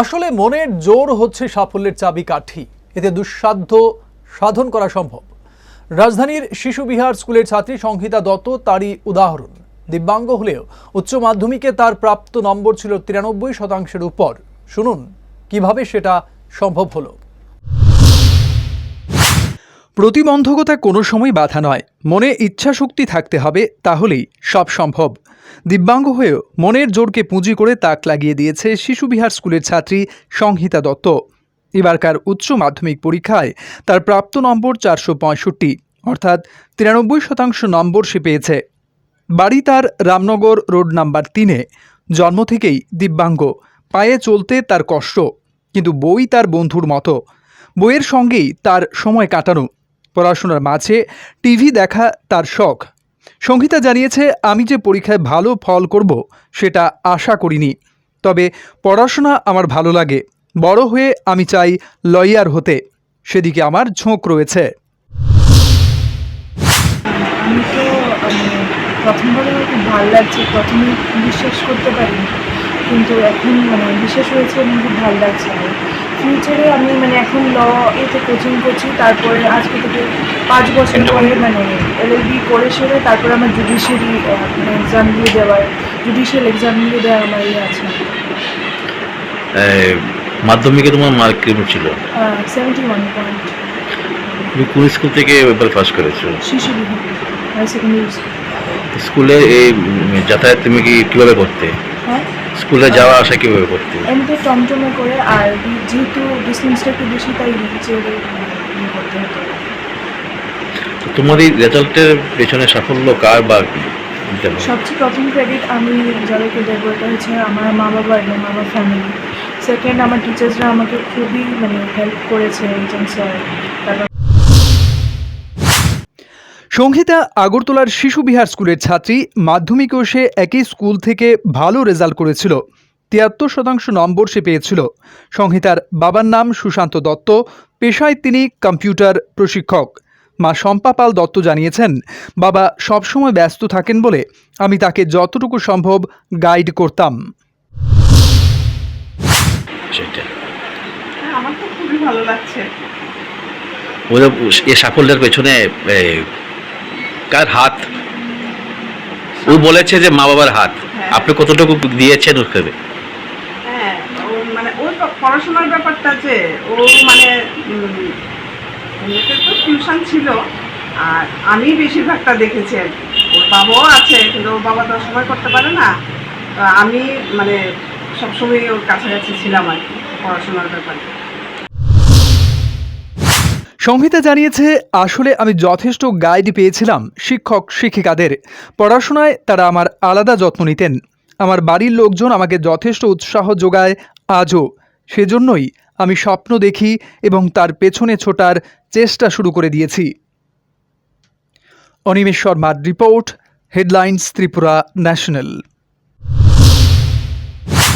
আসলে মনের জোর হচ্ছে সাফল্যের চাবিকাঠি। এতে দুঃসাধ্য সাধন করা সম্ভব। রাজধানীর শিশু বিহার স্কুলের ছাত্রী সংহিতা দত্ত তারই উদাহরণ। দিব্যাঙ্গ হলেও উচ্চ মাধ্যমিকে তার প্রাপ্ত নম্বর ছিল তিরানব্বই শতাংশের উপর। শুনুন, কীভাবে সেটা সম্ভব হলো? প্রতিবন্ধকতা কোনো সময় বাধা নয়। মনে ইচ্ছাশক্তি থাকতে হবে, তাহলেই সব সম্ভব। দিব্যাঙ্গ হয়েও মনের জোরকে পুঁজি করে তাক লাগিয়ে দিয়েছে শিশুবিহার স্কুলের ছাত্রী সংহিতা দত্ত। এবারকার উচ্চ মাধ্যমিক পরীক্ষায় তার প্রাপ্ত নম্বর চারশো পঁয়ষট্টি, অর্থাৎ তিরানব্বই শতাংশ নম্বর সে পেয়েছে। বাড়ি তার রামনগর রোড নাম্বার তিনে। জন্ম থেকেই দিব্যাঙ্গ, পায়ে চলতে তার কষ্ট, কিন্তু বই তার বন্ধুর মতো। বইয়ের সঙ্গেই তার সময় কাটানো। পড়াশোনার মাঝে টিভি দেখা তার শখ। সঙ্গীতা জানিয়েছে, আমি যে পরীক্ষায় ভালো ফল করব, সেটা আশা করিনি। তবে পড়াশোনা আমার ভালো লাগে। বড় হয়ে আমি চাই লয়ার হতে। সেদিকে আমার ঝোঁক রয়েছে। প্রথমবারে খুব ভালো লাগছে, প্রথমে বিশ্বাস করতে পারিনি। কিন্তু এখন মানে বিশ্বাস হয়েছে এবং খুব ভালো লাগছে। আর ফিউচারে আমি মানে এখন ল এতে কোচিং করছি তারপরে আজকে থেকে পাঁচ বছর পরে মানে এলএলবি করে সেরে তারপরে আমার জুডিশিয়ারি মানে এক্সাম দিয়ে দেওয়ার জুডিশিয়াল এক্সাম দিয়ে দেওয়ার আমার ইয়ে আছে। মাধ্যমিকে তোমার মার্ক কেমন ছিল? সেভেন্টি ওয়ান পয়েন্ট তুমি কোন স্কুল থেকে এবার পাস করেছ? শিশু হাই সেকেন্ডারি স্কুল স্কুলে এই যাতায়াত তুমি কি কীভাবে করতে? হ্যাঁ? স্কুলে যাওয়া আসা কীভাবে করতে? এমনিতে টমটমে করে আর যেহেতু ডিস্টেন্সটা একটু বেশি তাই করতে হতো তো তোমার এই রেজাল্টের পেছনে সাফল্য কার বা সবচেয়ে প্রথম ক্রেডিট আমি যাদেরকে দেবো এটা হচ্ছে আমার মা বাবা এবং আমার ফ্যামিলি সেকেন্ড আমার টিচার্সরা আমাকে খুবই মানে হেল্প করেছে একজন স্যার তারপর সংহিতা আগরতলার শিশু বিহার স্কুলের ছাত্রী মাধ্যমিকেও সে একই স্কুল থেকে ভালো রেজাল্ট করেছিল। তিয়াত্তর শতাংশ নম্বর সে পেয়েছিল। সংহিতার বাবার নাম সুশান্ত দত্ত পেশায় তিনি কম্পিউটার প্রশিক্ষক। মা শম্পা পাল দত্ত জানিয়েছেন বাবা সবসময় ব্যস্ত থাকেন বলে আমি তাকে যতটুকু সম্ভব গাইড করতাম। হ্যাঁ, আমার তো খুবই ভালো লাগছে। ওদের এই সাফল্যের পেছনে এ, কার হাত। ও বলেছে যে মা বাবার হাত। হ্যাঁ। আপনি কতটুকু দিয়েছেন ওকে হ্যাঁ ও মানে ওর পড়াশোনার ব্যাপারটা যে ও মানে তো টিউশন ছিল আর আমি বেশিরভাগটা দেখেছি আর কি। ওর বাবাও আছে কিন্তু ওর বাবা তো সময় করতে পারে না। আমি মানে সবসময় ওর কাছাকাছি ছিলাম আর কি পড়াশোনার ব্যাপারে। সংহিতা জানিয়েছে, আসলে আমি যথেষ্ট গাইড পেয়েছিলাম শিক্ষক শিক্ষিকাদের। পড়াশোনায় তারা আমার আলাদা যত্ন নিতেন। আমার বাড়ির লোকজন আমাকে যথেষ্ট উৎসাহ যোগায় আজও। সেজন্যই আমি স্বপ্ন দেখি এবং তার পেছনে ছোটার চেষ্টা শুরু করে দিয়েছি। অনিমেষ শর্মার রিপোর্ট, হেডলাইন্স ত্রিপুরা ন্যাশনাল।